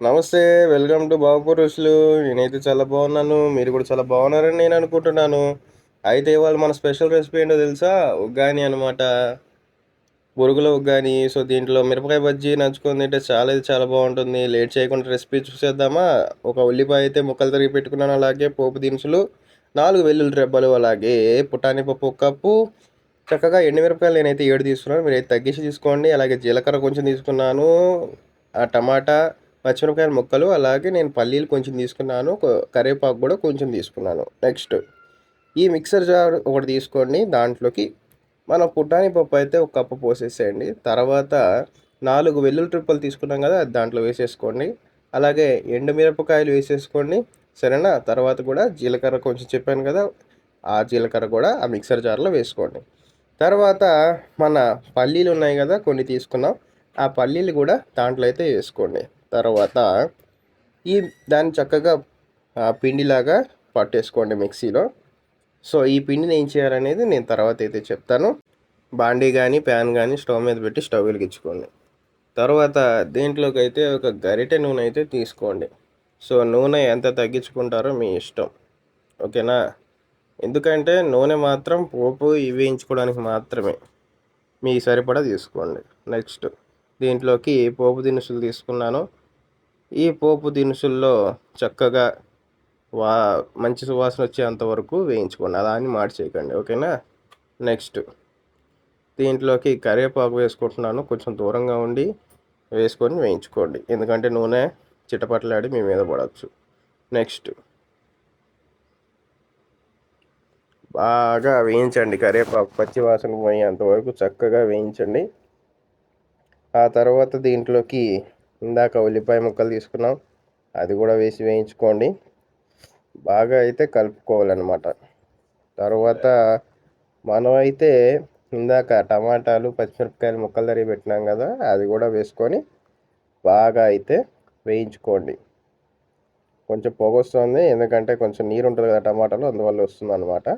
నమస్తే welcome to బాబుపురుషులు నేనైతే చాలా బాగున్నాను. మీరు కూడా చాలా బాగున్నారని నేను అనుకుంటున్నాను. అయితే ఇవాళ మన స్పెషల్ రెసిపీ ఏంటో తెలుసా? ఉగ్గాని అనమాట బురుగుల ఉగ్గాని. సో దీంట్లో మిరపకాయ బజ్జీ నంచుకొని తింటే చాలా ఇది చాలా బాగుంటుంది. లేట్ చేయకుండా రెసిపీ చూసేద్దామా? ఒక ఉల్లిపాయ అయితే ముక్కలు తరిగి పెట్టుకున్నాను. అలాగే పోపు దినుసులు నాలుగు వెల్లుల్లి రెబ్బలు అలాగే పుట్టాని పప్పు ఒక కప్పు. చక్కగా ఎండుమిరపకాయలు నేనైతే ఏడు తీసుకున్నాను. మీరు అయితే తగ్గించి తీసుకోండి. అలాగే జీలకర్ర కొంచెం తీసుకున్నాను. ఆ టమాటా పచ్చిమిరపకాయల ముక్కలు అలాగే నేను పల్లీలు కొంచెం తీసుకున్నాను కరివేపాకు కూడా కొంచెం తీసుకున్నాను. నెక్స్ట్ ఈ మిక్సర్ జార్ ఒకటి తీసుకోండి దాంట్లోకి మన పుట్టాని పప్పు అయితే ఒక కప్పు పోసేసేయండి. తర్వాత నాలుగు వెల్లుల్లి ట్రిప్పులు తీసుకున్నాం కదా అది దాంట్లో వేసేసుకోండి. అలాగే ఎండుమిరపకాయలు వేసేసుకోండి సరేనా? తర్వాత కూడా జీలకర్ర కొంచెం చెప్పాను కదా ఆ జీలకర్ర కూడా ఆ మిక్సర్ జార్లో వేసుకోండి. తర్వాత మన పల్లీలు ఉన్నాయి కదా కొన్ని తీసుకున్నాం. ఆ పల్లీలు కూడా దాంట్లో అయితే వేసుకోండి. తర్వాత ఈ దాన్ని చక్కగా పిండిలాగా పట్టేసుకోండి మిక్సీలో. సో ఈ పిండిని ఏం చేయాలనేది నేను తర్వాత అయితే చెప్తాను. బాండీ కానీ ప్యాన్ కానీ స్టవ్ మీద పెట్టి స్టవ్ వెలిగించుకోండి. తర్వాత దీంట్లోకి అయితే ఒక గరిటె నూనె అయితే తీసుకోండి. సో నూనె ఎంత తగ్గించుకుంటారో మీ ఇష్టం. ఓకేనా? ఎందుకంటే నూనె మాత్రం పోపు ఇవి వేయించుకోవడానికి మాత్రమే. మీ సరిపడా తీసుకోండి. నెక్స్ట్ దీంట్లోకి పోపు దినుసులు తీసుకున్నాను. ఈ పోపు దినుసుల్లో చక్కగా వా మంచి సువాసన వచ్చేంత వరకు వేయించుకోండి. అలా అని మాడి చేయకండి ఓకేనా? నెక్స్ట్. దీంట్లోకి కరివేపాకు వేసుకుంటున్నాను. కొంచెం దూరంగా ఉండి వేసుకొని వేయించుకోండి. ఎందుకంటే నూనె చిటపటలాడి మీ మీద పడవచ్చు నెక్స్ట్. బాగా వేయించండి కరివేపాకు. పచ్చి వాసన పోయేంత వరకు చక్కగా వేయించండి. ఆ తర్వాత దీంట్లోకి ఇందాక ఉల్లిపాయ ముక్కలు తీసుకున్నాం. అది కూడా వేసి వేయించుకోండి. బాగా అయితే కలుపుకోవాలన్నమాట. తర్వాత మనం అయితే ఇందాక టమాటాలు పచ్చిమిరపకాయలు ముక్కలు తరిగి పెట్టినాం కదా అది కూడా వేసుకొని బాగా అయితే వేయించుకోండి. కొంచెం పొగ వస్తుంది ఎందుకంటే కొంచెం నీరు ఉంటుంది కదా టమాటాలు అందువల్ల వస్తుంది అనమాట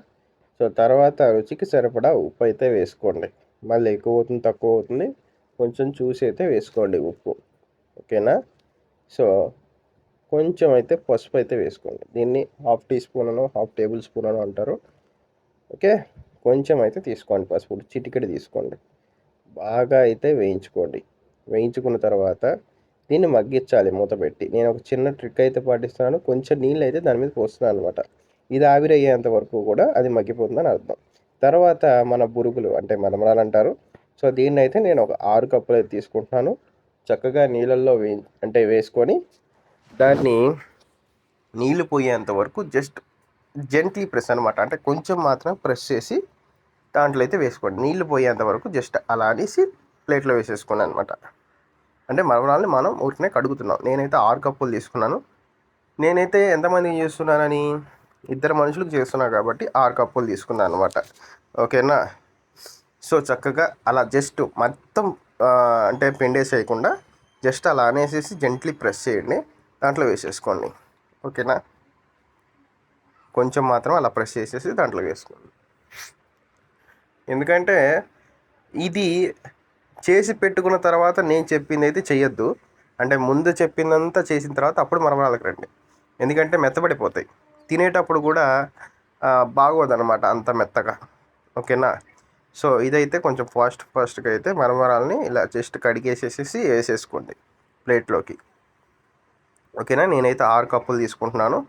సో తర్వాత రుచికి సరిపడా ఉప్పు అయితే వేసుకోండి. మళ్ళీ ఎక్కువ అవుతుంది తక్కువ అవుతుంది కొంచెం చూసి అయితే వేసుకోండి ఉప్పు. ఓకేనా? సో కొంచెం అయితే పసుపు అయితే వేసుకోండి. దీన్ని హాఫ్ టీ స్పూన్ అనో హాఫ్ టేబుల్ స్పూన్ అనో అంటారు. ఓకే? కొంచెం అయితే తీసుకోండి పసుపు. చిటికెడు తీసుకోండి. బాగా అయితే వేయించుకోండి. వేయించుకున్న తర్వాత దీన్ని మగ్గించాలి మూత పెట్టి. నేను ఒక చిన్న ట్రిక్ అయితే పాటిస్తున్నాను. కొంచెం నీళ్ళు అయితే దాని మీద పోస్తున్నాను అనమాట ఇది ఆవిరయ్యేంత వరకు కూడా అది మగ్గిపోతుందని అర్థం. తర్వాత మన బురుగులు అంటే మనమరాలు అంటారు. సో దీన్ని అయితే నేను ఒక ఆరు కప్పులు అయితే తీసుకుంటున్నాను. చక్కగా నీళ్ళల్లో వే అంటే వేసుకొని దాన్ని నీళ్ళు పోయేంత వరకు జస్ట్ జెంట్లీ ప్రెస్ అనమాట అంటే కొంచెం మాత్రం ప్రెస్ చేసి దాంట్లో అయితే వేసుకోండి. నీళ్ళు పోయేంత వరకు జస్ట్ అలా అనేసి ప్లేట్లో వేసేసుకోండి అనమాట అంటే మరమరాల్ని మనం ఊరికనే కడుగుతున్నాం. నేనైతే ఆరు కప్పులు తీసుకున్నాను. నేనైతే ఎంతమందికి చేస్తున్నానని ఇద్దరు మనుషులకు చేస్తున్నా కాబట్టి ఆరు కప్పులు తీసుకున్నాను అనమాట ఓకేనా? సో చక్కగా అలా జస్ట్ మొత్తం అంటే పిండేసేయకుండా జస్ట్ అలా అనేసేసి జెంట్లీ ప్రెస్ చేయండి. దాంట్లో వేసేసుకోండి. ఓకేనా? కొంచెం మాత్రం అలా ప్రెస్ చేసేసి దాంట్లో వేసుకోండి. ఎందుకంటే ఇది చేసి పెట్టుకున్న తర్వాత నేను చెప్పింది అయితే చెయ్యొద్దు. అంటే ముందు చెప్పిందంతా చేసిన తర్వాత అప్పుడు మరమరాలకు రండి. ఎందుకంటే మెత్తబడిపోతాయి. తినేటప్పుడు కూడా బాగోదన్నమాట అంత మెత్తగా. ఓకేనా? సో ఇదైతే కొంచెం ఫాస్ట్ ఫాస్ట్గా అయితే మరమరాలని ఇలా జస్ట్ కడిగేసేసేసి వేసేసుకోండి ప్లేట్లోకి. ఓకేనా? నేనైతే ఆరు కప్పులు తీసుకుంటున్నాను.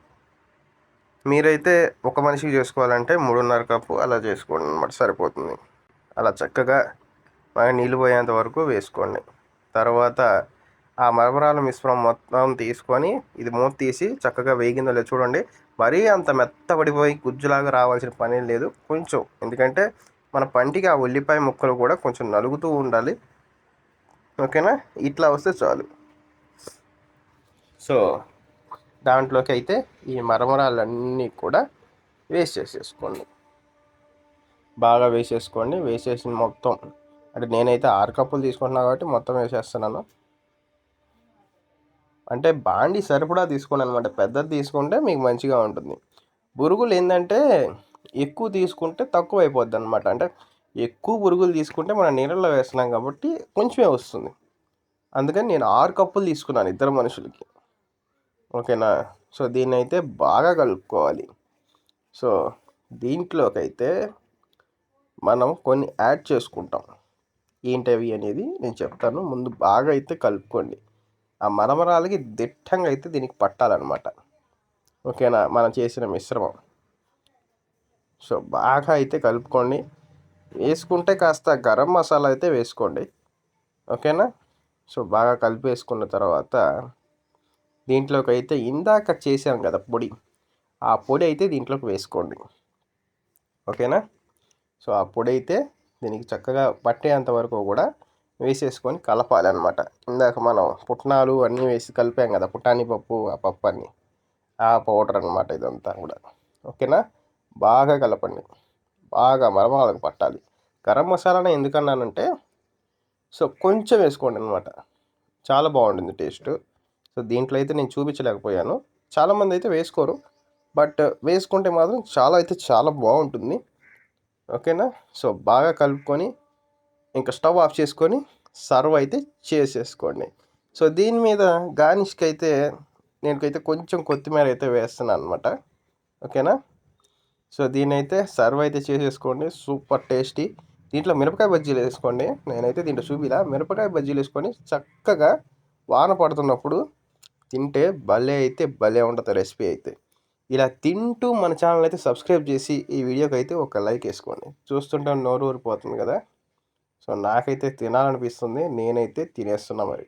మీరైతే ఒక మనిషికి చేసుకోవాలంటే మూడున్నర కప్పు అలా చేసుకోండి అనమాట సరిపోతుంది. అలా చక్కగా బాగా నీళ్ళు పోయేంత వరకు వేసుకోండి. తర్వాత ఆ మరమరాల మిశ్రమం మొత్తం తీసుకొని ఇది మూత తీసి చక్కగా వేగిందో లేదో చూడండి. మరీ అంత మెత్తబడిపోయి గుజ్జులాగా రావాల్సిన పని లేదు. కొంచెం ఎందుకంటే మన పంటికి ఆ ఉల్లిపాయ ముక్కలు కూడా కొంచెం నలుగుతూ ఉండాలి. ఓకేనా? ఇట్లా వస్తే చాలు. సో దాంట్లోకి అయితే ఈ మరమరాలన్నీ కూడా వేస్ట్ చేసేసుకోండి. బాగా వేసేసుకోండి. వేసేసిన మొత్తం అంటే నేనైతే ఆరు కప్పులు తీసుకుంటున్నా కాబట్టి మొత్తం వేసేస్తున్నాను. అంటే బాండి సరిపడా తీసుకోండి అనమాట పెద్దది తీసుకుంటే మీకు మంచిగా ఉంటుంది. బురుగులు ఏంటంటే ఎక్కువ తీసుకుంటే తక్కువ అయిపోద్ది అనమాట అంటే ఎక్కువ పురుగులు తీసుకుంటే మనం నీళ్ళల్లో వేస్తున్నాం కాబట్టి కొంచెమే వస్తుంది. అందుకని నేను ఆరు కప్పులు తీసుకున్నాను ఇద్దరు మనుషులకి. ఓకేనా? సో దీన్ని అయితే బాగా కలుపుకోవాలి. సో దీంట్లోకైతే మనం కొన్ని యాడ్ చేసుకుంటాం. ఏంటవి అనేది నేను చెప్తాను. ముందు బాగా అయితే కలుపుకోండి. ఆ మరమరాలకి దిట్టంగా అయితే దీనికి పట్టాలన్నమాట. ఓకేనా? మనం చేసిన మిశ్రమం. సో బాగా అయితే కలుపుకోండి. వేసుకుంటే కాస్త గరం మసాలా అయితే వేసుకోండి. ఓకేనా? సో బాగా కలిపేసుకున్న తర్వాత దీంట్లోకి అయితే ఇందాక చేసాం కదా పొడి. ఆ పొడి అయితే దీంట్లోకి వేసుకోండి. ఓకేనా? సో ఆ పొడి అయితే దీనికి చక్కగా పట్టేంత వరకు కూడా వేసేసుకొని కలపాలి అనమాట ఇందాక మనం పుట్నాలు అన్నీ వేసి కలిపాం కదా పుట్టాని పప్పు ఆ పప్పు అన్నీ. ఆ పౌడర్ అనమాట ఇదంతా కూడా. ఓకేనా? బాగా కలపండి. బాగా మరమరాలకు పట్టాలి. గరం మసాలానే ఎందుకన్నానంటే సో కొంచెం వేసుకోండి అనమాట చాలా బాగుంటుంది టేస్ట్. సో దీంట్లో అయితే నేను చూపించలేకపోయాను. చాలామంది అయితే వేసుకోరు. బట్ వేసుకుంటే మాత్రం చాలా అయితే చాలా బాగుంటుంది. ఓకేనా? సో బాగా కలుపుకొని ఇంకా స్టవ్ ఆఫ్ చేసుకొని సర్వ్ అయితే చేసేసుకోండి. సో దీని మీద గార్నిష్కి అయితే నేనకైతే కొంచెం కొత్తిమీర అయితే వేస్తున్నాను అనమాట ఓకేనా? సో దీని అయితే సర్వ్ అయితే చేసేసుకోండి. Super tasty. దీంట్లో మిరపకాయ బజ్జీలు వేసుకోండి. నేనైతే దీంట్లో చూపిలా. మిరపకాయ బజ్జీలు వేసుకొని చక్కగా వాన పడుతున్నప్పుడు తింటే భలే అయితే భలే ఉంటుంది రెసిపీ అయితే. ఇలా తింటూ మన ఛానల్ అయితే సబ్స్క్రైబ్ చేసి ఈ వీడియోకి అయితే ఒక లైక్ వేసుకోండి. చూస్తుంటే నోరు ఊరిపోతుంది కదా. సో నాకైతే తినాలనిపిస్తుంది. నేనైతే తినేస్తున్నా మరి.